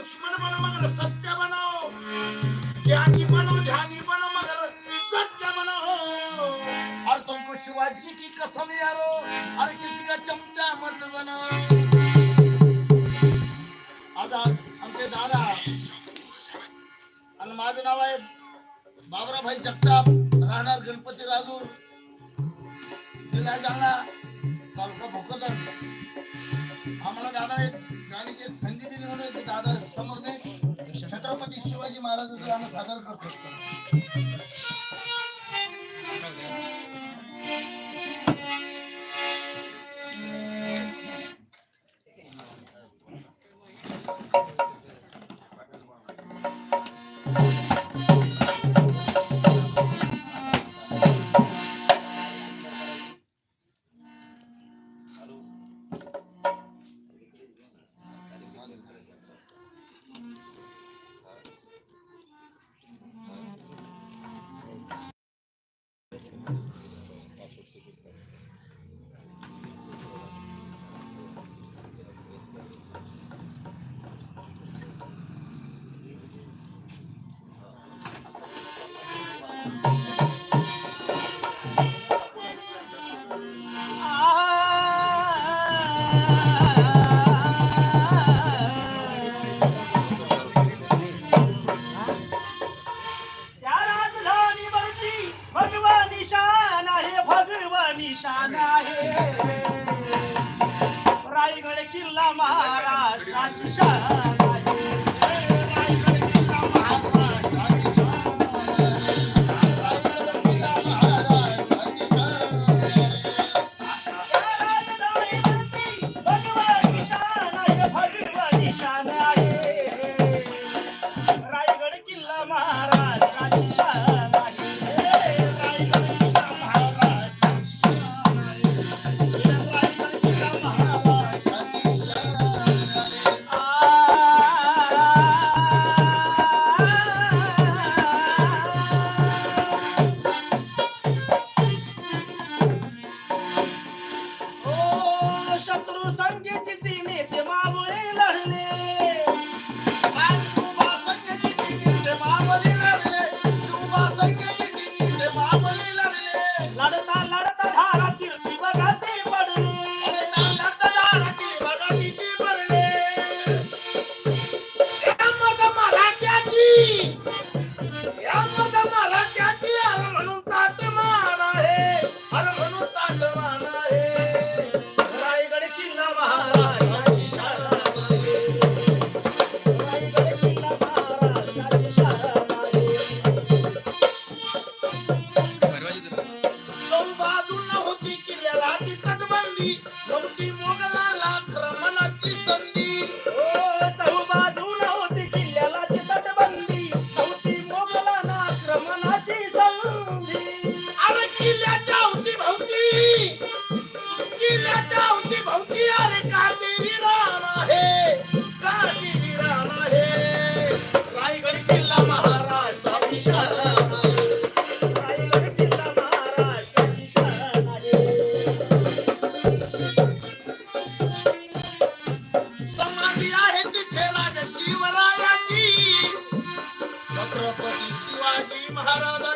दुश्मन बनो मगर सच्चा बनो। ज्ञानी बनो ध्यानी बनो मगर सच्चा बनो। और तुमको शिवाजी की कसम यारो और किसी का चमचा मत बनो। आजाद आमचे दादा। आणि माझं नाव आहे बाबराभाई जगताप राहणार गणपती राजूर जिल्हा जालना तालुका भोकरदन। आम्हाला दादा एक छत्रपती शिवाजी महाराजांचं गाणं सादर करतो. நடந்தால் I don't know.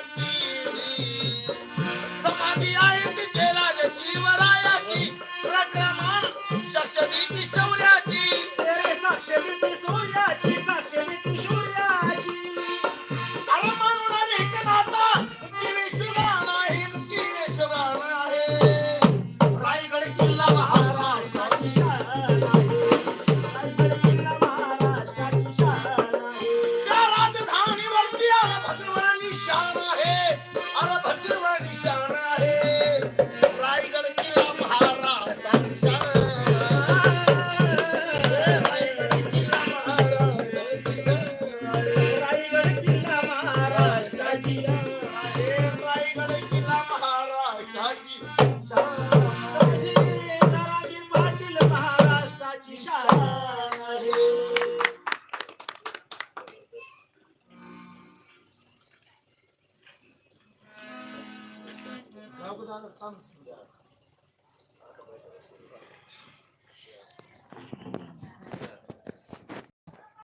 他知他们怎么样。